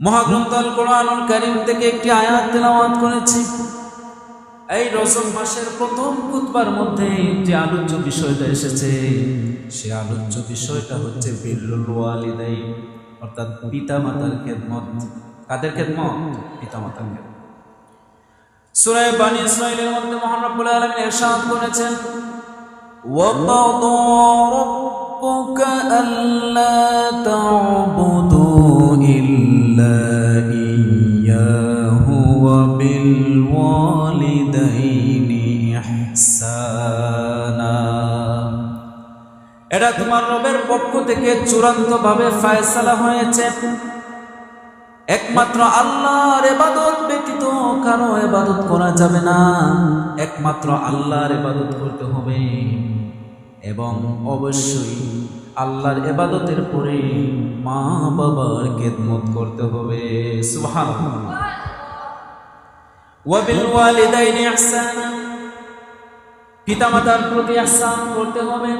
মহাগ্রন্থ আল কারিম থেকে একটি আয়াত তেলাওয়াত করেছি। এই রসম মাসের প্রথম মধ্যে আলোচ্য বিষয়টা এসেছে, সে আলোচ্য বিষয়টা হচ্ছে পিতা মাতার খেদমত। কাদের খেদমত? পিতা মাতার খেদমত। সুরায় বানি ইসরাইলের মধ্যে করেছেন, ওয়া রাব্বুকা এটা তোমার রবের পক্ষ থেকে চূড়ান্ত ভাবে ফায়সালা হয়েছে। একমাত্র আল্লাহর এবাদত ব্যতীত কারও এবাদত করা যাবে না। একমাত্র আল্লাহর এবাদত করতে হবে। এবং অবশ্যই আল্লাহর এবাদতের পরে মা বাবার খেদমত করতে হবে। সুবহানাল্লাহ। ওয়াবিল ওয়ালিদাইনি ইহসানা পিতামাতার প্রতি ইহসান করতে হবে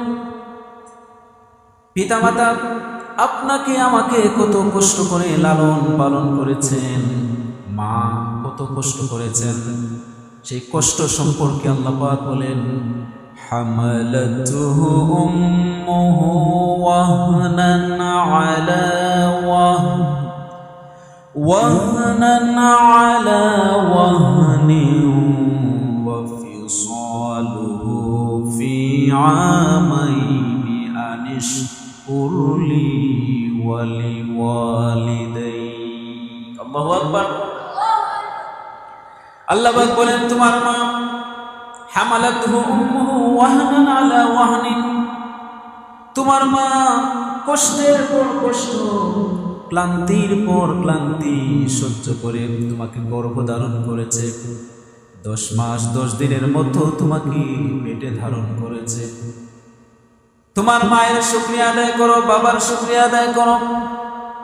পিতামাতা আপনাকে আমাকে কত কষ্ট করে লালন পালন করেছেন মা কত কষ্ট করেছেন সেই কষ্ট সম্পর্কে আল্লাহ পাক বলেন حملته أمه وهنا على وهن وهنا على عامين أن اشكر لي ولوالديك الله أكبر আল্লাহ পাক বলেন তোমার মা হামালাতহু উম্মুহু ওয়াহনান আলা ওয়াহনিন তোমার মা কষ্টের পর কষ্ট ক্লান্তির পর ক্লান্তি সহ্য করে তোমাকে গর্ভধারণ করেছে দশ মাস, দশ দিনের মতো তোমাকে পেটে ধারণ করেছে। তোমার মায়ের শুক্রিয়া আদায় করো, বাবার শুক্রিয়া আদায় করো।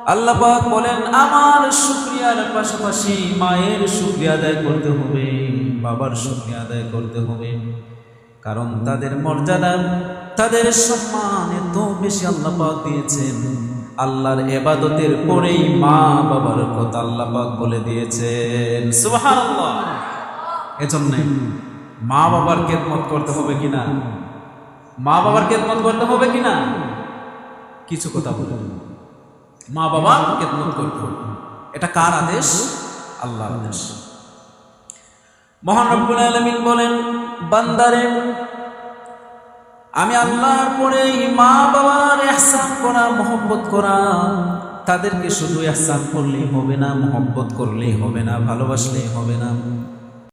আল্লাহ বলেন, আমার শুক্রিয়ার পাশাপাশি মায়ের শুক্রিয়া আদায় করতে হবে, বাবার শুক্রিয়া আদায় করতে হবে। কারণ তাদের মর্যাদা, তাদের সম্মান এত বেশি আল্লাহ পাক দিয়েছেন। আল্লাহর এবাদতের পরেই মা বাবার কথা আল্লাহ পাক বলে দিয়েছেন। সুবহানাল্লাহ। এজন্য মা বাবার খেদমত করতে হবে কিনা? মা বাবার খেদমত করতে হবে কিনা? কিছু কথা বলুন মা বাবা খেদমত করতে হবে। এটা কার আদেশ? আল্লাহ আদেশ। মহান রব্বুল আলামিন বলেন, বান্দারে, আমি আল্লাহর পরে মা বাবার ইহসান করা, মোহব্বত করা, তাদেরকে শুধু ইহসান করলেই হবে না, মোহব্বত করলেই হবে না, ভালোবাসলেই হবে না।